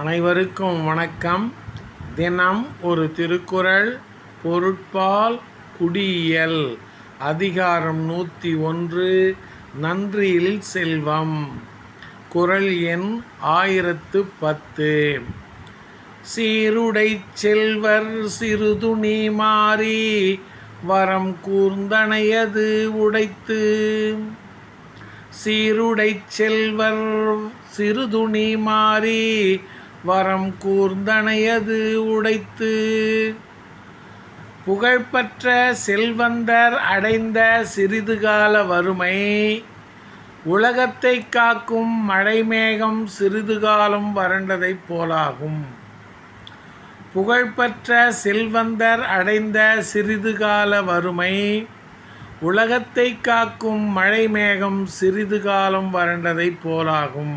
அனைவருக்கும் வணக்கம். தினம் ஒரு திருக்குறள் பொருட்பால் குடியியல் அதிகாரம் நூற்றி ஒன்று நன்றியில் செல்வம். குறள் எண் ஆயிரத்து பத்து. சீருடை செல்வர் சிறுதுணி மாறி வரம் கூர்ந்தனையது உடைத்து. சீருடை செல்வர் சிறுதுணி மாறி வரம் கூர்ந்தனையது உடைத்து. புகழ்பெற்ற செல்வந்தர் அடைந்த சிறிது கால வறுமை. உலகத்தை காக்கும் மழைமேகம் சிறிது காலம் வறண்டதைப் போலாகும். புகழ்பெற்ற செல்வந்தர் அடைந்த சிறிது கால வறுமை. உலகத்தை காக்கும் மழைமேகம் சிறிது காலம் வறண்டதைப் போலாகும்.